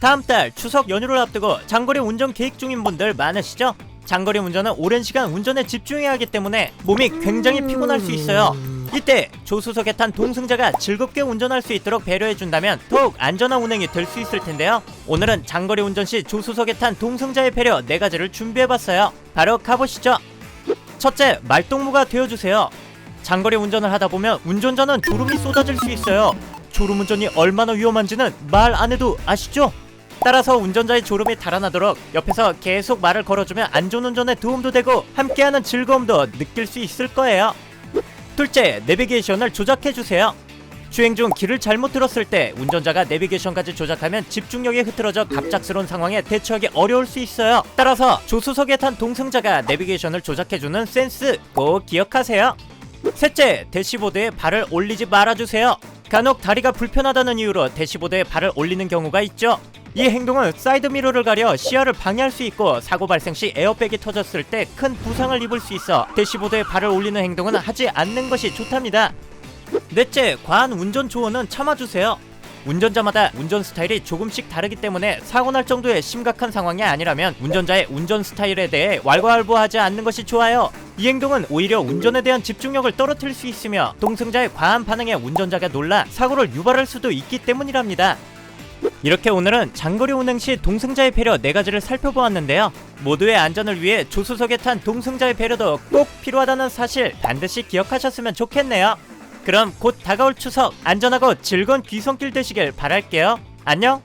다음 달 추석 연휴를 앞두고 장거리 운전 계획 중인 분들 많으시죠? 장거리 운전은 오랜 시간 운전에 집중해야 하기 때문에 몸이 굉장히 피곤할 수 있어요. 이때 조수석에 탄 동승자가 즐겁게 운전할 수 있도록 배려해준다면 더욱 안전한 운행이 될 수 있을 텐데요. 오늘은 장거리 운전 시 조수석에 탄 동승자의 배려 4가지를 준비해봤어요. 바로 가보시죠. 첫째, 말동무가 되어주세요. 장거리 운전을 하다 보면 운전자는 졸음이 쏟아질 수 있어요. 졸음 운전이 얼마나 위험한지는 말 안 해도 아시죠? 따라서 운전자의 졸음이 달아나도록 옆에서 계속 말을 걸어주면 안전운전에 도움도 되고 함께하는 즐거움도 느낄 수 있을 거예요. 둘째, 내비게이션을 조작해주세요. 주행 중 길을 잘못 들었을 때 운전자가 내비게이션까지 조작하면 집중력이 흐트러져 갑작스러운 상황에 대처하기 어려울 수 있어요. 따라서 조수석에 탄 동승자가 내비게이션을 조작해주는 센스 꼭 기억하세요. 셋째, 대시보드에 발을 올리지 말아주세요. 간혹 다리가 불편하다는 이유로 대시보드에 발을 올리는 경우가 있죠. 이 행동은 사이드 미러를 가려 시야를 방해할 수 있고 사고 발생 시 에어백이 터졌을 때 큰 부상을 입을 수 있어 대시보드에 발을 올리는 행동은 하지 않는 것이 좋답니다. 넷째, 과한 운전 조언은 참아주세요. 운전자마다 운전 스타일이 조금씩 다르기 때문에 사고 날 정도의 심각한 상황이 아니라면 운전자의 운전 스타일에 대해 왈가왈부하지 않는 것이 좋아요. 이 행동은 오히려 운전에 대한 집중력을 떨어뜨릴 수 있으며 동승자의 과한 반응에 운전자가 놀라 사고를 유발할 수도 있기 때문이랍니다. 이렇게 오늘은 장거리 운행 시 동승자의 배려 4가지를 살펴보았는데요. 모두의 안전을 위해 조수석에 탄 동승자의 배려도 꼭 필요하다는 사실 반드시 기억하셨으면 좋겠네요. 그럼 곧 다가올 추석 안전하고 즐거운 귀성길 되시길 바랄게요. 안녕!